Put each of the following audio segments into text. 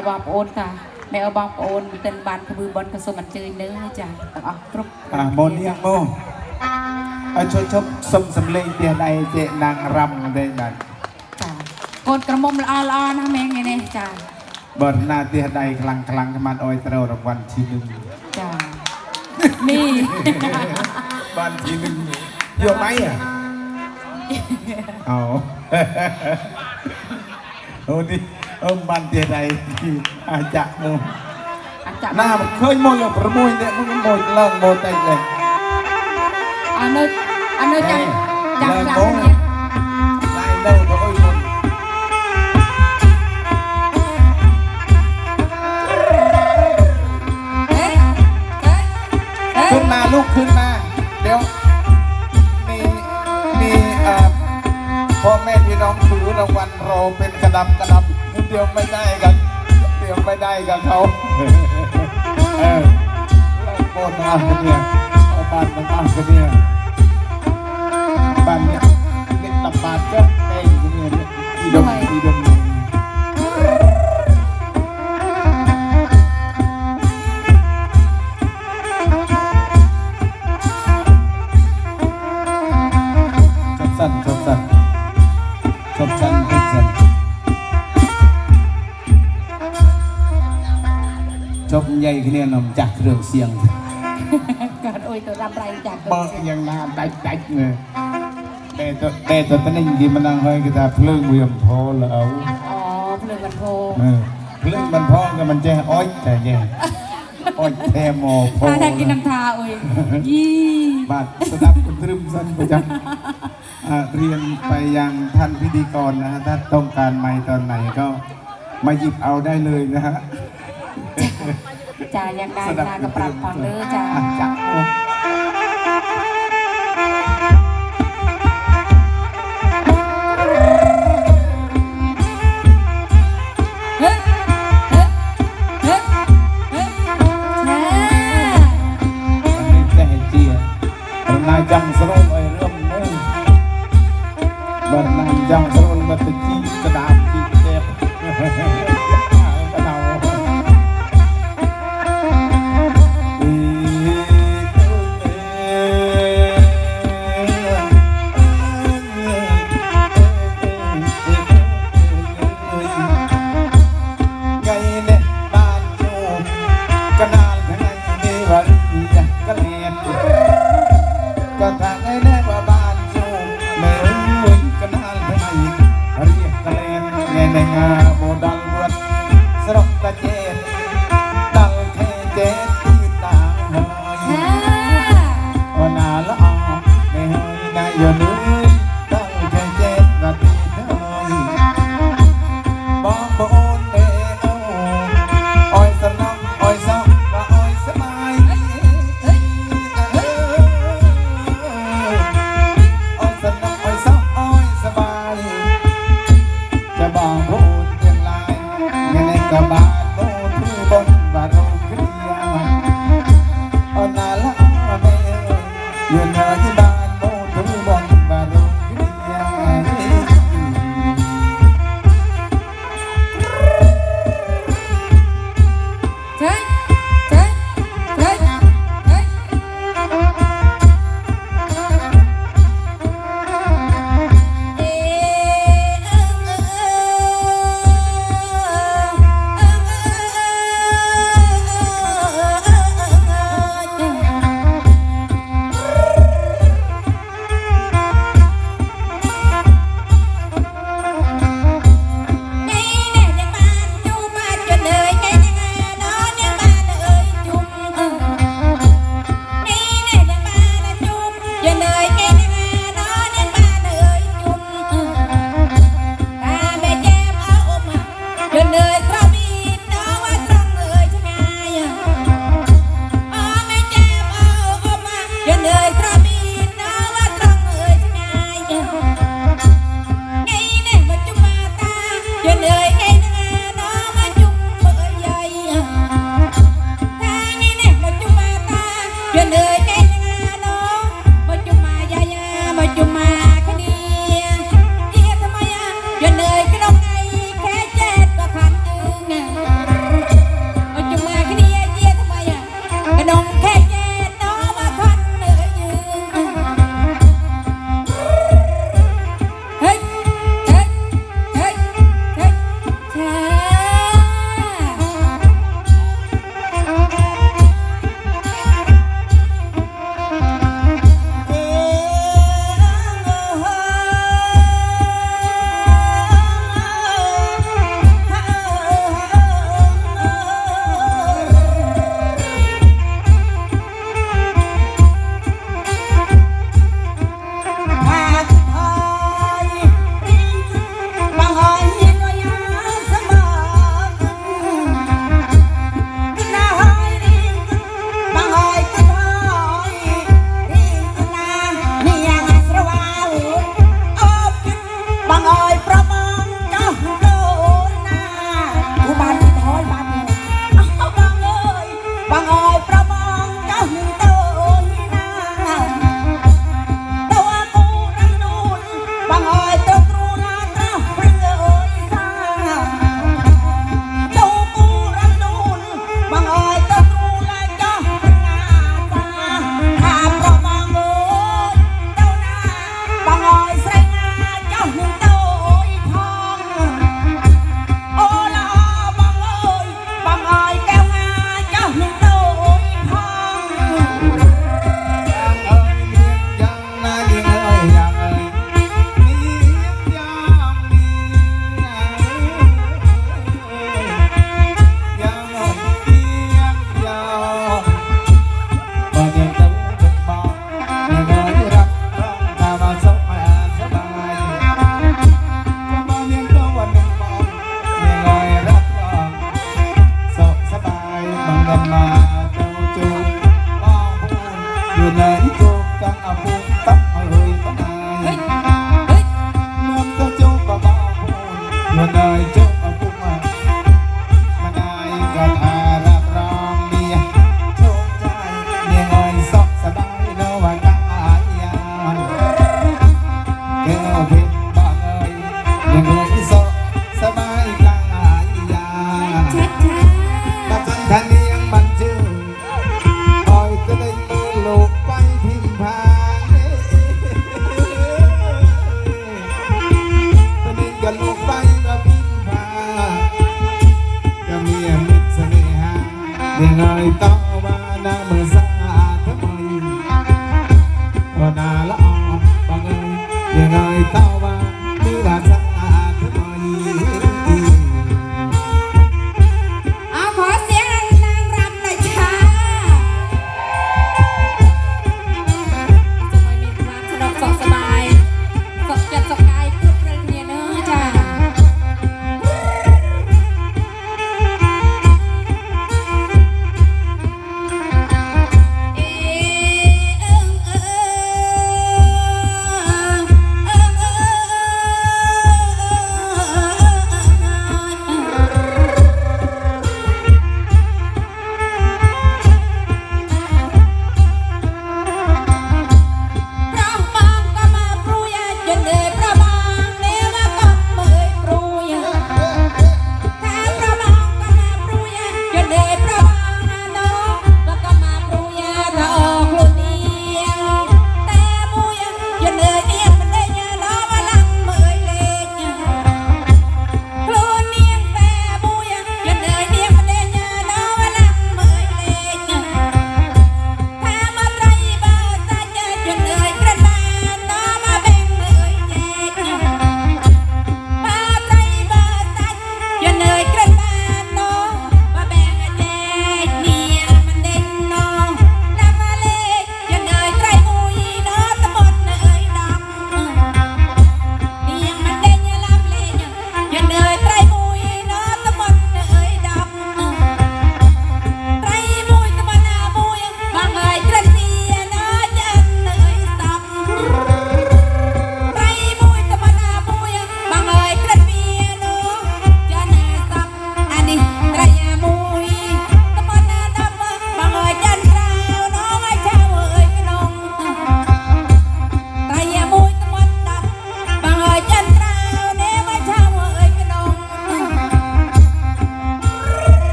ដល់បងប្អូនតាណែឲ្យបងប្អូនទិនបានក្បឺបនក៏សូមអញ្ជើញនៅចាទាំងអស់គ្រប់អាម៉ូនៀងម៉ូអើជួយជប់សុំសំលេងទៀតដៃចេនាងរ៉ាំទេបាទចាកូនក្រមុំល្អល្អណាស់មែនថ្ងៃនេះចាបើណាទៀតដៃខ្លាំងខ្លាំងខ្មាត់អុយត្រូវរង្វាន់ឈីនឹងចានេះបានឈីនឹងយកម៉ៃอ่ะអូអូនេះ เออมันเดียใดที่อาจจะมงอาจะหน้ามันเคยมย่างประมุ่ยเนี่ยมันมอเลิกมองแต่เลย อันนี้อันนี้จังจังจังเนี่ยณมาลูกขึ้นมา เดี๋ยว มีมีอ่อพ่อแม่พี่น้องถือรางวัลรอเป็นกระดับกระดับ เดี๋ยวไม่ได้กันเดี๋ยวไม่ได้กับเขาเออแล้วโคตรมากันเนี่ยเอาบ้านมาบ้านกันเนี่ยจากเครื่องเสียง កើតអុយទៅរាប់រៃចាក់ បើយ៉ាងណាដាច់ដាច់មើលតែទៅតែទៅទៅនេះគេមិនដឹងហើយគេថាភ្លើងវាមិនផលលើអូ អូភ្លើងមិនហូរ ភ្លើងមិនផលក៏មិនចេះអុចតែចេះអុចតែមកផ ថាថាគេនឹងថាអុយយី បាទស្ដាប់គន្ត្រឹមសិនប្រចាំអ่าរៀនไปยังท่านพิธีกรนะฮะถ้าต้องการไมค์ตอนไหนก็มาหยิบเอาได้เลยนะฮะ จ่ายังการจ่ากับปรับผ่อนเด้อจ่า จ ให้ต่อมานะเมื่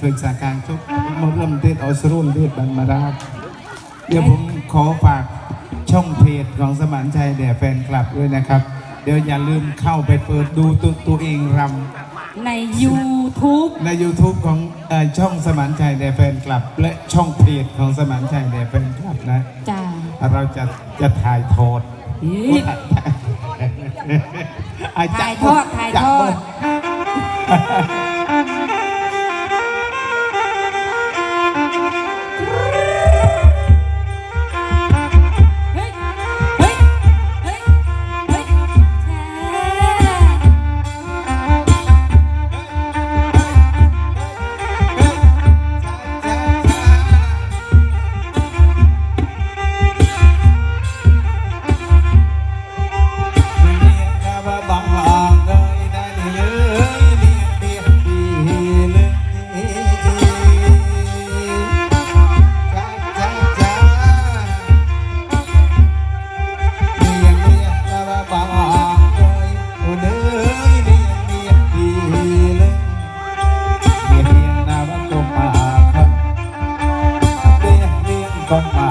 เคยสาการจบมดลมเทศออาสรุ่นเทศบันมาราชเดี๋ยวผมขอฝากช่องเพจของสมานชัยแด่แฟนคลับด้วยนะครับ เดี๋ยวอย่าลืมเข้าไปเปิดดูตัวตัวเองรำใน YouTube ใน YouTube ของอช่องสมานชัยแด่แฟนคลับ และช่องเพจของสมานชัยแด่แฟนคลับนะ จ้าเราจะจะถ่ายทอดถ่ายทอด ถ่ายทอด con mà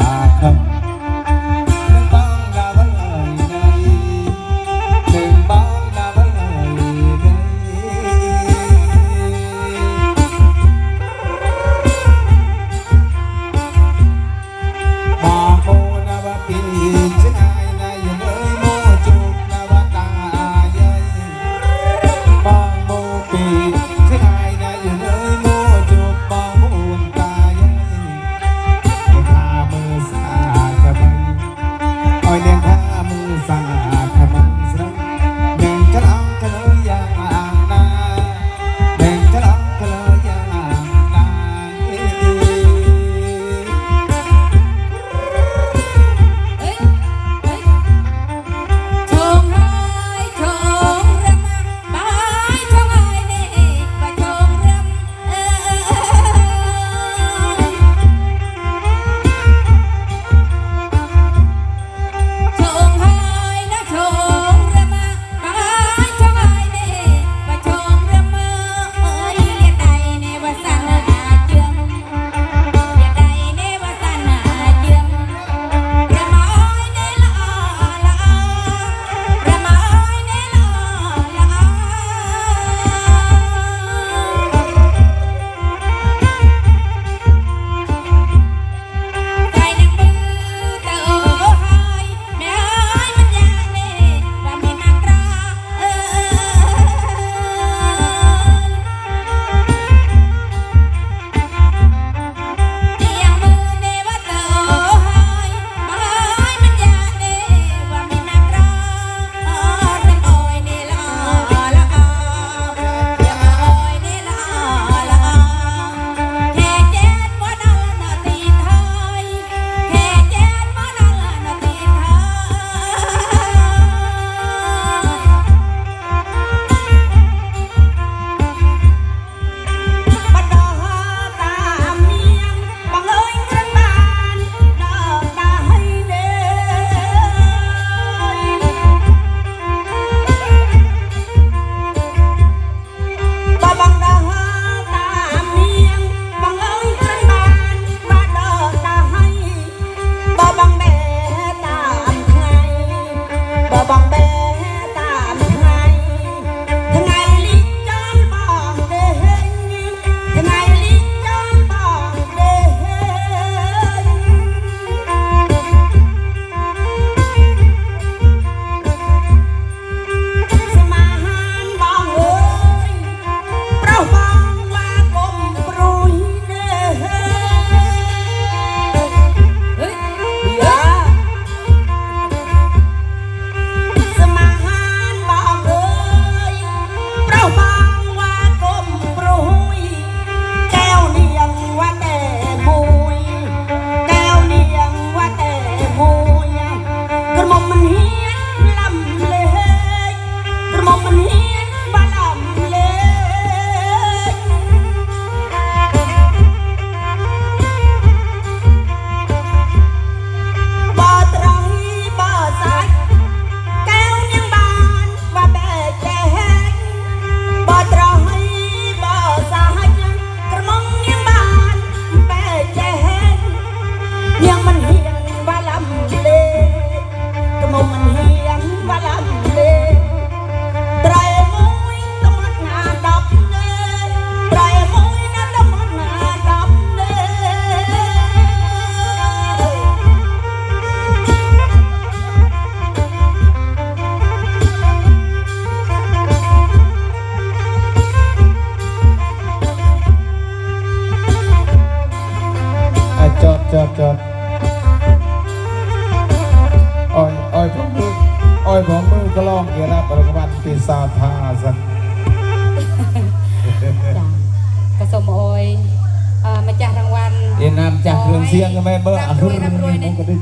แม่เบอร์ร่ำรวยร่ำรวยนะ ก็ด้